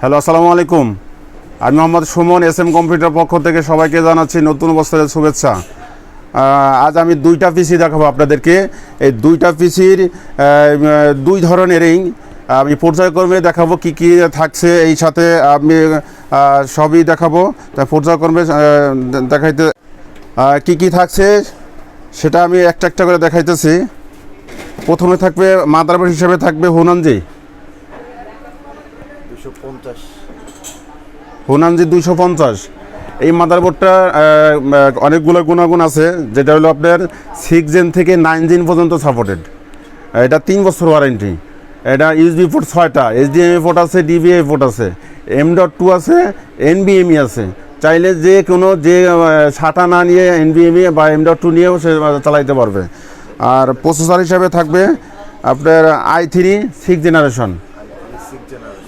Hello, আসসালামু আলাইকুম। আমি Mohammad Suman S M computer পক্ষ থেকে সবাইকে জানাচ্ছি নতুন বছরের শুভেচ্ছা। আজ আমি দুইটা পিসি দেখাবো আপনাদেরকে। এই দুইটা পিসির দুই ধরনের রিং। আমি পর্যায়ক্রমে দেখাবো কি কি থাকছে, এই সাথে আমি সবই দেখাবো। তাই পর্যায়ক্রমে দেখাইতে কি কি থাকছে, সেটা আমি একটা একটা করে দেখাইতেছি। প্রথমে থাকবে, মাদারবোর্ড হিসেবে থাকবে হুনানজি। হুনানজি দুইশো পঞ্চাশ। এই মাদারবোর্ডটা অনেকগুলো গুণাগুণ আছে, যেটা হলো আপনার সিক্স জেন থেকে নাইন জেন পর্যন্ত সাপোর্টেড এটা তিন বছর ওয়ারেন্টি এটা ইউএসবি পোর্ট ছয়টা এইচডিএমআই পোর্ট আছে ডিবিআই পোর্ট আছে এম ডট টু আছে এনবিএমই আছে। চাইলে যে কোনো, যে ছাটা না নিয়ে এনবিএমই বা এম ডট টু নিয়েও সে চালাইতে পারবে। আর প্রসেসর হিসাবে থাকবে আপনার i three six generation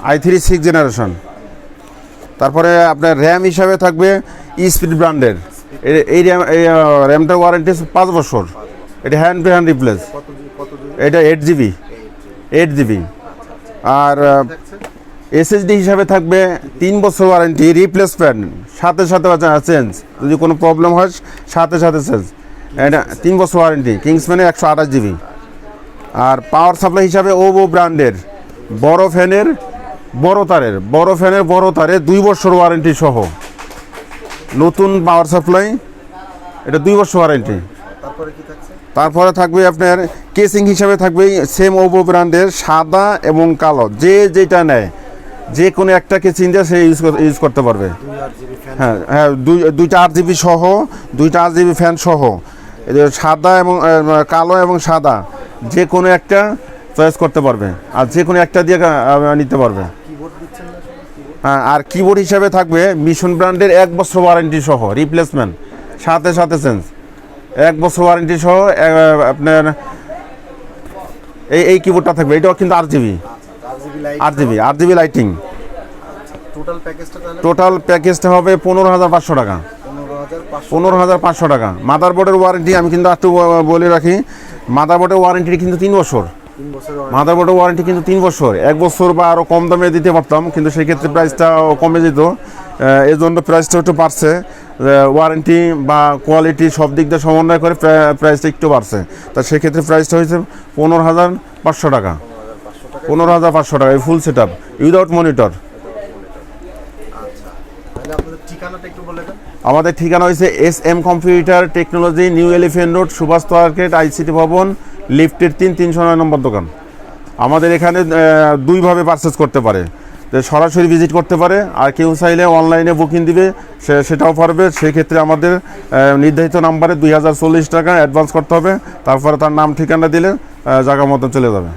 i three six generation তারপরে আপনার র্যাম হিসাবে থাকবে স্পিড ব্র্যান্ডের এই র্যাম এই র্যামটার ওয়ারেন্টি পাঁচ বছর। এটা হ্যান্ড টু হ্যান্ড রিপ্লেস এটা এইট জিবি এইট জিবি আর এসএসডি হিসাবে থাকবে তিন বছর ওয়ারেন্টি রিপ্লেসমেন্ট সাথে সাথে চেঞ্জ যদি কোনো প্রবলেম হয়, সাথে সাথে চেঞ্জ এটা তিন বছর ওয়ারেন্টি কিংসম্যানের একশো আঠাশ জিবি আর পাওয়ার সাপ্লাই হিসাবে ওভো ব্র্যান্ডের বড় ফ্যানের বড় তারের বড় ফ্যানের বড় তারে দুই বছর ওয়ারেন্টি সহ। নতুন পাওয়ার সাপ্লাই এটা দুই বছর ওয়ারেন্টি তারপরে থাকবে আপনার কেসিং হিসাবে থাকবে সেম ওভো ব্র্যান্ডের সাদা এবং কালো। যে যেটা নেয় যে কোনো একটা কেসিং দিয়ে সে ইউজ ইউজ করতে পারবে। হ্যাঁ হ্যাঁ দুই দুইটা আট জিবি সহ দুইটা আট জিবি ফ্যান সহ। সাদা এবং কালো এবং সাদা যে কোনো একটা চয়েস করতে পারবে। আর যে কোনো একটা দিয়ে নিতে পারবে কিবোর্ড দিচ্ছেন না কিবোর্ড হ্যাঁ, আর কিবোর্ড হিসাবে থাকবে মিশন ব্র্যান্ডের এক বছর ওয়ারেন্টি সহ রিপ্লেসমেন্ট সাথে সাথে চেঞ্জ এক বছর ওয়ারেন্টি সহ আপনার এই এই কিবোর্ডটা থাকবে। এটাও কিন্তু আট জিবি আট জিবি আট জিবি লাইটিং টোটাল প্যাকেজটা হবে পনেরো হাজার পাঁচশো টাকা। পনেরো হাজার পাঁচশো। টাকা। মাদারবোর্ডের ওয়ারেন্টি আমি কিন্তু একটু বলে রাখি। মাদারবোর্ডের ওয়ারেন্টি কিন্তু তিন বছর। মাদারবোর্ডের ওয়ারেন্টি কিন্তু তিন বছর। এক বছর বা আরও কম দামে দিতে পারতাম কিন্তু সেই ক্ষেত্রে প্রাইসটা কমে যেত। এই জন্য প্রাইসটা একটু বাড়ছে। ওয়ারেন্টি বা কোয়ালিটি সব দিক দিয়ে সমন্বয় করে প্রাইসটা একটু বাড়ছে। তা সেক্ষেত্রে প্রাইসটা হয়েছে পনেরো হাজার পাঁচশো টাকা। পনেরো হাজার পাঁচশো টাকা এই full set up without monitor ঠিকানাটা একটু বলে দেন। আমাদের ঠিকানা হয়েছে S M computer technology new elephant road Subhash market, ICT Bhaban, লিফটের তিন তিনশো নয় নম্বর দোকান। আমাদের এখানে দুইভাবে পারচেস করতে পারে। সরাসরি ভিজিট করতে পারে, আর কেউ চাইলে অনলাইনে বুকিং দিবে, সে, সেটাও পারবে। সেক্ষেত্রে আমাদের নির্ধারিত নাম্বারে দুই হাজার চল্লিশ টাকা অ্যাডভান্স করতে হবে। তারপরে তার নাম ঠিকানা দিলে জায়গা মতো চলে যাবে।